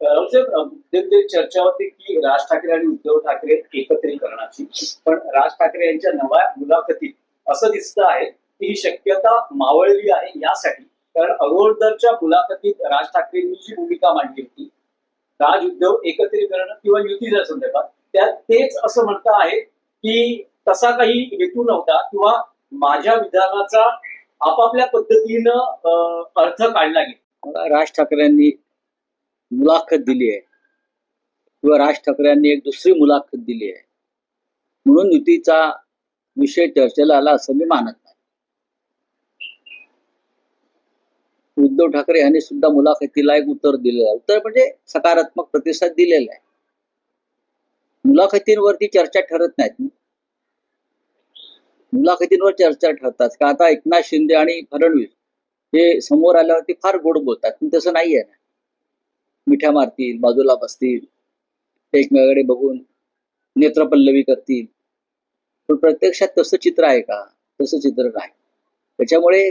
चर्चा होती की राज ठाकरे आणि उद्धव ठाकरे एकत्रीकरणाची. पण राज ठाकरे यांच्या नव्या मुलाखतीत असं दिसतं आहे की ही शक्यता मावळली आहे यासाठी. कारण अगोदरच्या मुलाखतीत राज ठाकरेंनी जी भूमिका मांडली होती राज उद्धव एकत्रीकरण किंवा युतीच्या संदर्भात त्यात तेच असं म्हणता आहे की तसा काही हेतू नव्हता किंवा माझ्या विधानाचा आपापल्या पद्धतीनं अं, अर्थ काढला गेला. राज ठाकरेंनी मुलाखत दिली आहे. किंवा राज ठाकरेंनी एक दुसरी मुलाखत दिली आहे. म्हणून युतीचा विषय चर्चेला आला असं मी मानत नाही. उद्धव ठाकरे यांनी सुद्धा मुलाखतीला एक उत्तर दिलेलं आहे. उत्तर म्हणजे सकारात्मक प्रतिसाद दिलेला आहे. मुलाखतींवरती चर्चा ठरत नाहीत मुलाखतींवर चर्चा ठरतात. का आता एकनाथ शिंदे आणि फडणवीस हे समोर आल्यावरती फार गोड बोलतात. पण तसं नाहीये ना? मिठ्या मारतील बाजूला बसतील एकमेकाकडे बघून नेत्रपल्लवी करतील. पण प्रत्यक्षात तसं चित्र आहे का? तसं चित्र नाही. त्याच्यामुळे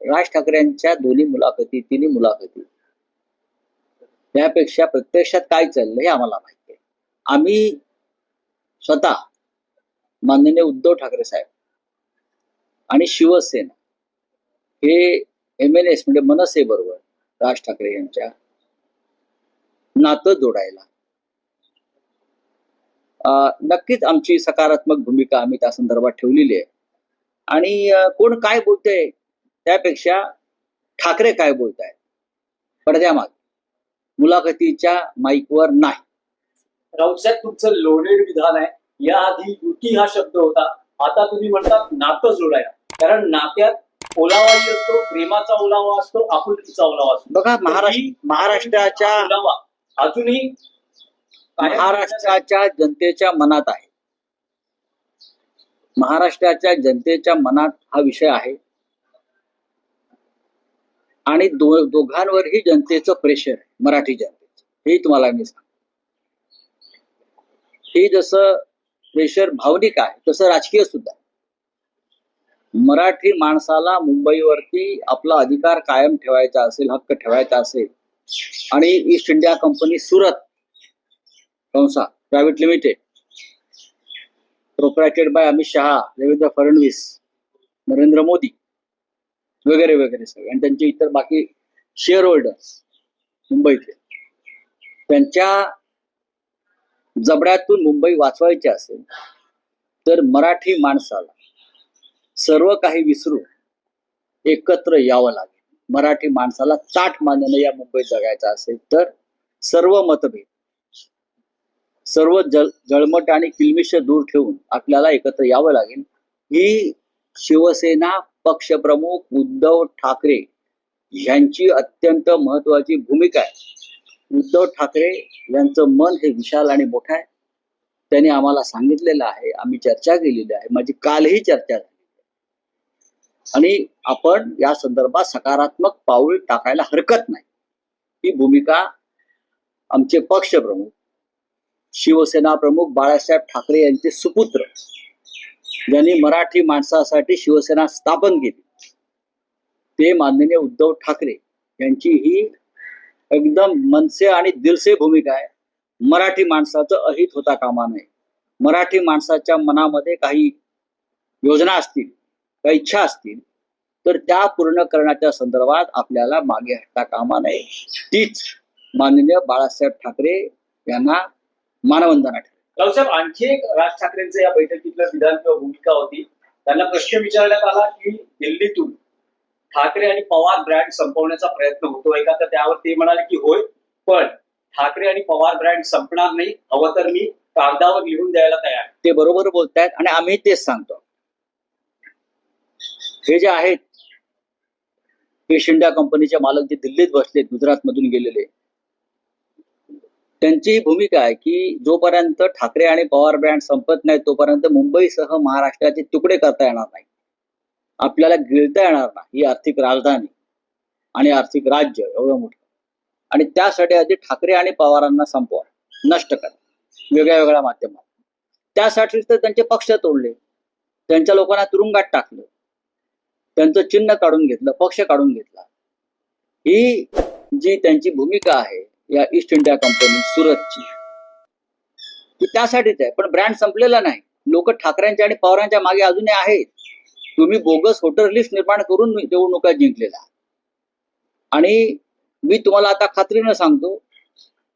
राज ठाकरेंच्या दोन्ही मुलाखती तिन्ही मुलाखती त्यापेक्षा प्रत्यक्षात काय चाललंय हे आम्हाला माहिती आहे आम्ही स्वतः माननीय उद्धव ठाकरे साहेब आणि शिवसेना हे एम एन एस म्हणजे मनसे बरोबर राज ठाकरे यांच्या नातं जोडायला. नक्कीच आमची सकारात्मक भूमिका आम्ही त्या संदर्भात ठेवलेली आहे. आणि कोण काय बोलतंय त्यापेक्षा ठाकरे काय बोलतायत? पडद्यामागे मुलाखतीच्या माईकवर नाही. राऊतसाहेब तुमचं लोडेड विधान आहे. याआधी युती हा शब्द होता. आता तुम्ही म्हणतात नातं जोडायला. कारण नात्यात ओलावाही असतो प्रेमाचा ओलावा असतो आपुलकीचा ओलावा असतो. बघा महाराष्ट्र महाराष्ट्राच्या ओलावा अजूनही महाराष्ट्राच्या जनतेच्या मनात आहे. महाराष्ट्राच्या जनतेच्या मनात हा विषय आहे. आणि दो दोघांवरही जनतेचं प्रेशर आहे मराठी जनतेचं. हे तुम्हाला मी सांग हे जसं प्रेशर भावनिक आहे तसं राजकीय सुद्धा आहे. मराठी माणसाला मुंबईवरती आपला अधिकार कायम ठेवायचा असेल हक्क ठेवायचा असेल आणि ईस्ट इंडिया कंपनी सुरत कंसा private limited प्रोप्रायटेड by Amit Shah Devendra Fadnavis Narendra Modi वगैरे वगैरे सगळे. आणि त्यांचे इतर बाकी शेअर होल्डर्स मुंबईतले. त्यांच्या जबड्यातून मुंबई वाचवायची असेल तर मराठी माणसाला सर्व काही विसरून एकत्र यावं लागेल. मराठी माणसाला ताठ मानेनं या मुंबईत जगायचं असेल तर सर्व मतभेद सर्व जल जळमट आणि किलमिश दूर ठेवून आपल्याला एकत्र यावं लागेल. ही शिवसेना पक्षप्रमुख उद्धव ठाकरे यांची अत्यंत महत्वाची भूमिका आहे. उद्धव ठाकरे यांचं मन हे विशाल आणि मोठं आहे. त्यांनी आम्हाला सांगितलेलं आहे आम्ही चर्चा केलेली आहे. माझी कालही चर्चा झाली. आणि आपण या संदर्भात सकारात्मक पाऊल टाकायला हरकत नाही. ही भूमिका आमचे पक्षप्रमुख शिवसेना प्रमुख बाळासाहेब ठाकरे यांचे सुपुत्र ज्यांनी मराठी माणसासाठी शिवसेना स्थापन केली. ते माननीय उद्धव ठाकरे यांची ही एकदम मनसे आणि दिलसे भूमिका आहे. मराठी माणसाचं अहित होता कामा नये. मराठी माणसाच्या मनामध्ये काही योजना असतील काही इच्छा असतील तर त्या पूर्ण करण्याच्या संदर्भात आपल्याला मागे हटता कामा नये. तीच माननीय बाळासाहेब ठाकरे यांना मानवंदना ठरेल. राऊसाहेब आणखी एक राज ठाकरेंचं या बैठकीतलं विधान किंवा भूमिका होती. त्यांना प्रश्न विचारण्यात आला की दिल्लीतून ठाकरे आणि पवार ब्रँड संपवण्याचा प्रयत्न होतोय का? तर त्यावर ते म्हणाले की होय पण ठाकरे आणि पवार ब्रँड संपणार नाही हवं तर मी कागदावर लिहून द्यायला तयार. ते बरोबर बोलतायत आणि आम्ही तेच सांगतो. हे जे आहेत ईस्ट इंडिया कंपनीचे मालक जे दिल्लीत बसलेत गुजरात मधून गेलेले त्यांची ही भूमिका आहे की जोपर्यंत ठाकरे आणि पवार ब्रँड संपत नाही तोपर्यंत मुंबईसह महाराष्ट्राचे तुकडे करता येणार नाही. आपल्याला गिळता येणार नाही ही आर्थिक राजधानी आणि आर्थिक राज्य एवढं मोठं. आणि त्यासाठी आधी ठाकरे आणि पवारांना संपवा नष्ट करा वेगळ्या वेगळ्या माध्यमात त्यासाठीच तर त्यांचे पक्ष तोडले. त्यांच्या लोकांना तुरुंगात टाकलं. त्यांचं चिन्ह काढून घेतलं पक्ष काढून घेतला. ही जी त्यांची भूमिका आहे या ईस्ट इंडिया कंपनी सुरतची ती त्यासाठीच आहे. पण ब्रँड संपलेला नाही. लोक ठाकरेंच्या आणि पवारांच्या मागे अजूनही आहेत. तुम्ही बोगस होटर लिस्ट निर्माण करून निवडणुका जिंकलेला. आणि मी तुम्हाला आता खात्रीनं सांगतो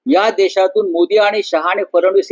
या देशातून मोदी आणि शहा आणि फडणवीस